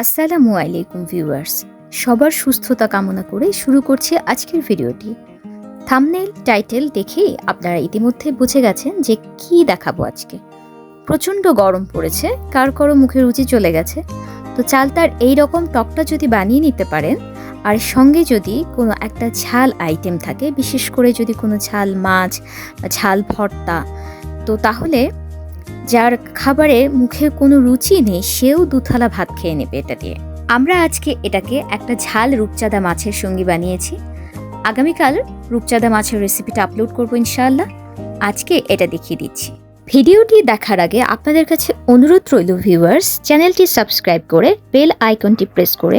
আসসালামু আলাইকুম ভিউয়ার্স। সবার সুস্থতা কামনা করে শুরু করছি আজকের ভিডিওটি। থামনেল টাইটেল দেখেই আপনারা ইতিমধ্যে বুঝে গেছেন যে কি দেখাবো আজকে। প্রচণ্ড গরম পড়েছে, কার কারও মুখে রুচি চলে গেছে। তো চালতার এই রকম টকটা যদি বানিয়ে নিতে পারেন, আর সঙ্গে যদি কোনো একটা ঝাল আইটেম থাকে, বিশেষ করে যদি কোনো ঝাল মাছ বা ঝাল ভর্তা, তো তাহলে যার খাবারে মুখে কোনো রুচি নেই, সেও দুথালা ভাত খেয়ে নেবে এটা দিয়ে। আমরা আজকে এটাকে একটা ঝাল রূপচাঁদা মাছের সঙ্গী বানিয়েছি। আগামীকাল রূপচাঁদা মাছের রেসিপিটা আপলোড করব ইনশাআল্লাহ। আজকে এটা দেখিয়ে দিচ্ছি। ভিডিওটি দেখার আগে আপনাদের কাছে অনুরোধ রইল ভিউয়ার্স চ্যানেলটি সাবস্ক্রাইব করে বেল আইকনটি প্রেস করে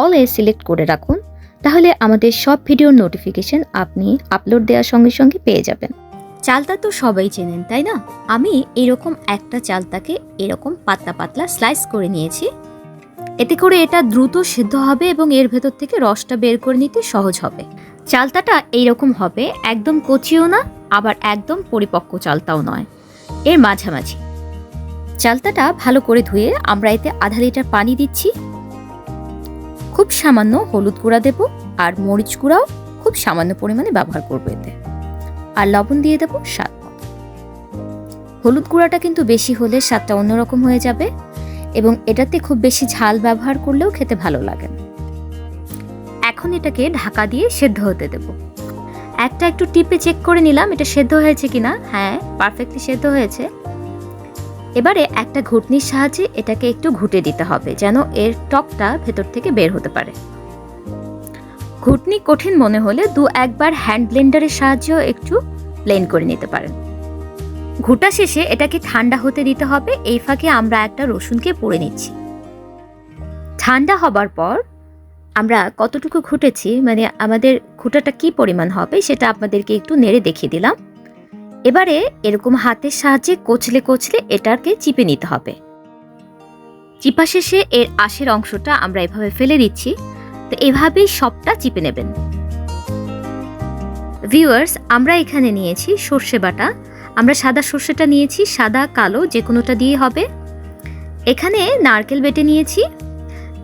অল এ সিলেক্ট করে রাখুন। তাহলে আমাদের সব ভিডিওর নোটিফিকেশন আপনি আপলোড দেওয়ার সঙ্গে সঙ্গে পেয়ে যাবেন। চালতা তো সবাই চেনেন, তাই না? আমি এরকম একটা চালতাকে এরকম পাতলা পাতলা স্লাইস করে নিয়েছি। এতে করে এটা দ্রুত সিদ্ধ হবে এবং এর ভেতর থেকে রসটা বের করে নিতে সহজ হবে। চালতাটা এইরকম হবে, একদম কচিও না, আবার একদম পরিপক্ক চালতাও নয়। এর মাঝামাঝি। চালতাটা ভালো করে ধুয়ে আমরা এতে আধা লিটার পানি দিচ্ছি। খুব সামান্য হলুদ গুঁড়া দেব আর মরিচ গুঁড়াও খুব সামান্য পরিমাণে ব্যবহার করব এতে। আর লবণ দিয়ে দেবো স্বাদ হলুদ গুঁড়াটা কিন্তু বেশি হলে স্বাদটা অন্যরকম হয়ে যাবে এবং এটাতে খুব বেশি ঝাল ব্যবহার করলেও খেতে ভালো লাগে এখন এটাকে ঢাকা দিয়ে সেদ্ধ হতে দেব। একটা একটু টিপে চেক করে নিলাম এটা সেদ্ধ হয়েছে কিনা। হ্যাঁ পারফেক্টলি সেদ্ধ হয়েছে। এবারে একটা ঘুটনির সাহায্যে এটাকে একটু ঘুটে দিতে হবে যেন এর টকটা ভেতর থেকে বের হতে পারে। ঘুটনি কঠিন মনে হলে দু একবার হ্যান্ড ব্লেন্ডারের সাহায্যেও একটু ব্লেন্ড করে নিতে পারেন। ঘুটা শেষে এটাকে ঠান্ডা হতে দিতে হবে। এই ফাঁকে আমরা একটা রসুনকে পড়ে নিচ্ছি। ঠান্ডা হবার পর আমরা কতটুকু ঘুটেছি মানে আমাদের ঘুটাটা কি পরিমাণ হবে সেটা আপনাদেরকে একটু নেড়ে দেখিয়ে দিলাম। এবারে এরকম হাতের সাহায্যে কচলে কচলে এটাকে চিপে নিতে হবে। চিপা শেষে এর আশের অংশটা আমরা এভাবে ফেলে দিচ্ছি। তো এভাবেই সবটা চিপে নেবেন। ভিউয়ার্স, আমরা এখানে নিয়েছি সর্ষে বাটা। আমরা সাদা সর্ষেটা নিয়েছি, সাদা, কালো যে কোনোটা দিয়ে হবে। এখানে নারকেল বেটে নিয়েছি,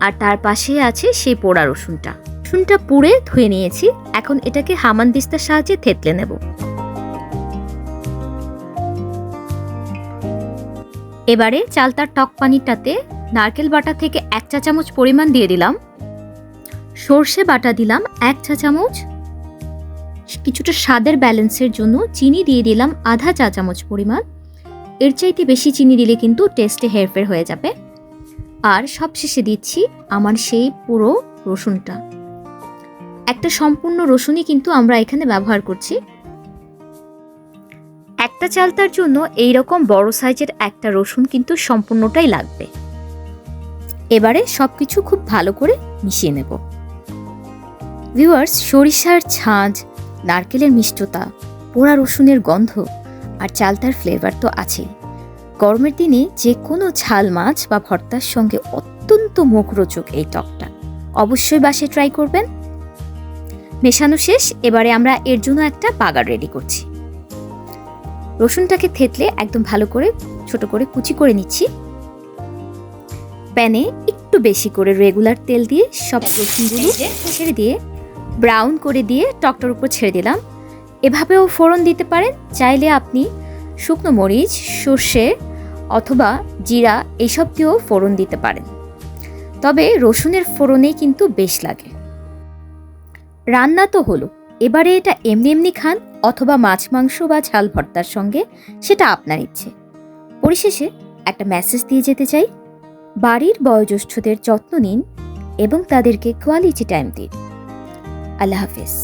আর তার পাশে আছে সেই পোড়া রসুনটা। রসুনটা পুড়ে ধুয়ে নিয়েছি, এখন এটাকে হামান দিস্তার সাহায্যে থেতলে নেব। এবারে চালতার টক পানিটাতে নারকেল বাটা থেকে এক চা চামচ পরিমাণ দিয়ে দিলাম। সর্ষে বাটা দিলাম এক চা চামচ। কিছুটা স্বাদের ব্যালেন্সের জন্য চিনি দিয়ে দিলাম আধা চা চামচ পরিমাণ। এর চাইতে বেশি চিনি দিলে কিন্তু টেস্টে হেরফের হয়ে যাবে। আর সবশেষে দিচ্ছি আমার সেই পুরো রসুনটা। একটা সম্পূর্ণ রসুনই কিন্তু আমরা এখানে ব্যবহার করছি। একটা চালতার জন্য এই রকম বড় সাইজের একটা রসুন কিন্তু সম্পূর্ণটাই লাগবে। এবারে সবকিছু খুব ভালো করে মিশিয়ে নেব। ভিউয়ার্স সরিষার ঝাঁঝ নারকেলের মিষ্টতা পোড়া রসুনের গন্ধ আর চালতার ফ্লেভার তো আছেই। গরমের দিনে যে কোনো ঝাল মাছ বা ভর্তার সঙ্গে অত্যন্ত মুখরোচক এই টকটা অবশ্যই বাসে ট্রাই করবেন। মেশানো শেষ এবারে আমরা এর জন্য একটা বাগার রেডি করছি। রসুনটাকে থেতলে একদম ভালো করে ছোট করে কুচি করে নিচ্ছি। প্যানে একটু বেশি করে রেগুলার তেল দিয়ে সব রসুনগুলো ছেড়ে দিয়ে ব্রাউন করে দিয়ে টকটার উপর ছেড়ে দিলাম। এভাবেও ফোড়ন দিতে পারেন, চাইলে আপনি শুকনো মরিচ, সর্ষে অথবা জিরা এইসব দিয়েও ফোড়ন দিতে পারেন। তবে রসুনের ফোড়নেই কিন্তু বেশ লাগে। রান্না তো হলো, এবারে এটা এমনি এমনি খান অথবা মাছ, মাংস বা ঝাল ভর্তার সঙ্গে, সেটা আপনার ইচ্ছে। পরিশেষে একটা মেসেজ দিয়ে যেতে চাই। বাড়ির বয়োজ্যেষ্ঠদের যত্ন নিন এবং তাদেরকে কোয়ালিটি টাইম দিন। আল্লাহ হাফিজ